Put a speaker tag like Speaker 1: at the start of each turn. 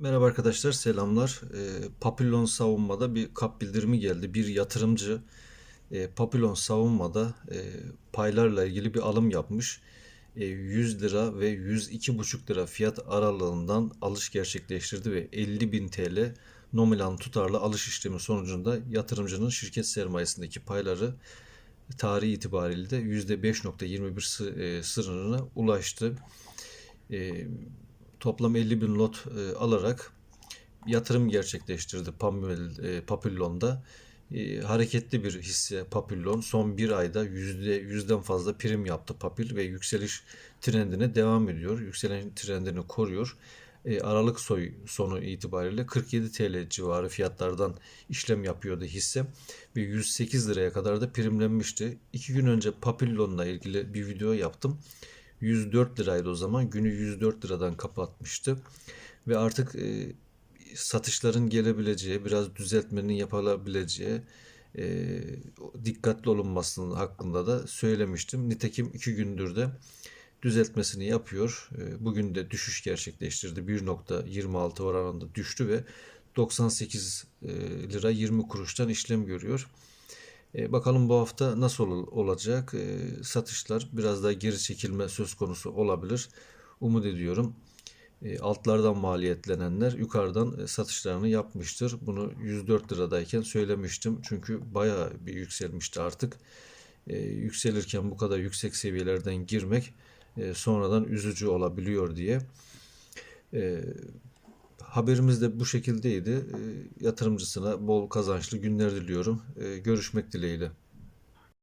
Speaker 1: Merhaba arkadaşlar, selamlar. Ee, Papillon Savunma'da bir kap bildirimi geldi. Bir yatırımcı e, Papillon Savunma'da e, paylarla ilgili bir alım yapmış. E, 100 lira ve 102,5 lira fiyat aralığından alış gerçekleştirdi ve 50.000 TL nominal tutarlı alış işlemi sonucunda yatırımcının şirket sermayesindeki payları tarihi itibariyle de %5.21 sı- e, sınırına ulaştı. E, toplam 50 bin lot e, alarak yatırım gerçekleştirdi Pamel, e, Papillon'da. E, hareketli bir hisse Papillon. Son bir ayda yüzde yüzden fazla prim yaptı Papil ve yükseliş trendine devam ediyor. Yükselen trendini koruyor. E, Aralık soy sonu itibariyle 47 TL civarı fiyatlardan işlem yapıyordu hisse ve 108 liraya kadar da primlenmişti. İki gün önce Papillon'la ilgili bir video yaptım. 104 liraydı o zaman. Günü 104 liradan kapatmıştı. Ve artık e, satışların gelebileceği, biraz düzeltmenin yapılabileceği, e, dikkatli olunmasının hakkında da söylemiştim. Nitekim iki gündür de düzeltmesini yapıyor. E, bugün de düşüş gerçekleştirdi. 1.26 oranında düştü ve 98 e, lira 20 kuruştan işlem görüyor. E, bakalım bu hafta nasıl ol- olacak? E, satışlar biraz daha geri çekilme söz konusu olabilir. Umut ediyorum. E, altlardan maliyetlenenler yukarıdan e, satışlarını yapmıştır. Bunu 104 liradayken söylemiştim. Çünkü bayağı bir yükselmişti artık. E, yükselirken bu kadar yüksek seviyelerden girmek e, sonradan üzücü olabiliyor diye. E, Haberimiz de bu şekildeydi. E, Yatırımcısına bol kazançlı günler diliyorum. E, Görüşmek dileğiyle.